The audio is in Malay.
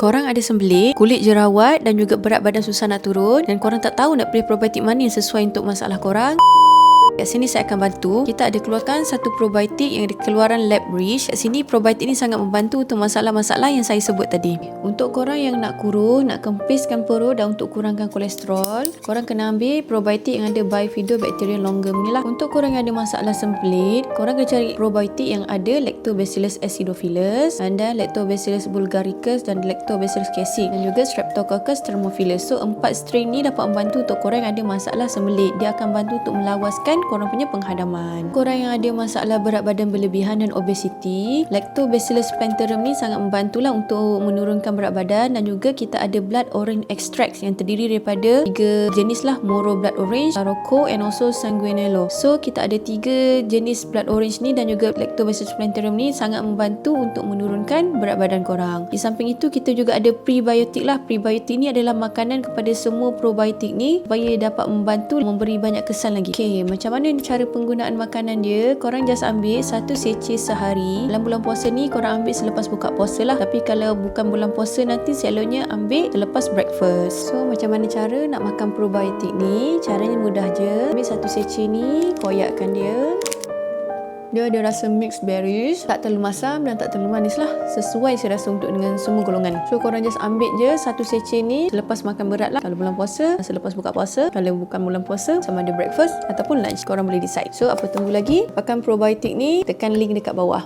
Korang ada sembelit, kulit jerawat dan juga berat badan susah nak turun dan korang tak tahu nak pilih probiotik mana yang sesuai untuk masalah korang. Kat sini saya akan bantu. Kita ada keluarkan satu probiotik yang dikeluaran Rich. Kat sini probiotik ni sangat membantu untuk masalah-masalah yang saya sebut tadi. Untuk korang yang nak kurus, nak kempiskan perut dan untuk kurangkan kolesterol, korang kena ambil probiotik yang ada Bifidobacterium longum ni lah. Untuk korang yang ada masalah sembelit, korang kena cari probiotik yang ada Lactobacillus acidophilus dan Lactobacillus bulgaricus dan Lactobacillus casei dan juga Streptococcus thermophilus. So, empat strain ni dapat membantu untuk korang yang ada masalah sembelit. Dia akan bantu untuk melawaskan korang punya penghadaman. Korang yang ada masalah berat badan berlebihan dan obesiti, Lactobacillus plantarum ni sangat membantulah untuk menurunkan berat badan dan juga kita ada blood orange extracts yang terdiri daripada tiga jenis lah Moro blood orange, Tarocco and also Sanguinello. So kita ada tiga jenis blood orange ni dan juga Lactobacillus plantarum ni sangat membantu untuk menurunkan berat badan korang. Di samping itu kita juga ada prebiotik lah. Prebiotik ni adalah makanan kepada semua probiotik ni supaya dapat membantu memberi banyak kesan lagi. Okay, macam mana cara penggunaan makanan dia? Korang just ambil satu seceh sehari. Dalam bulan puasa ni korang ambil selepas buka puasa lah. Tapi kalau bukan bulan puasa nanti selalunya ambil selepas breakfast. So macam mana cara nak makan probiotik ni? Caranya mudah je. Ambil satu seceh ni, koyakkan dia. Dia ada rasa mixed berries. Tak terlalu masam dan tak terlalu manis lah. Sesuai saya rasa untuk dengan semua golongan. So korang just ambil je satu seceh ni. Selepas makan berat lah. Kalau bulan puasa Selepas buka puasa. Kalau bukan bulan puasa Sama ada breakfast Ataupun lunch. Korang boleh decide. So apa tunggu lagi? Pakai probiotik ni Tekan link dekat bawah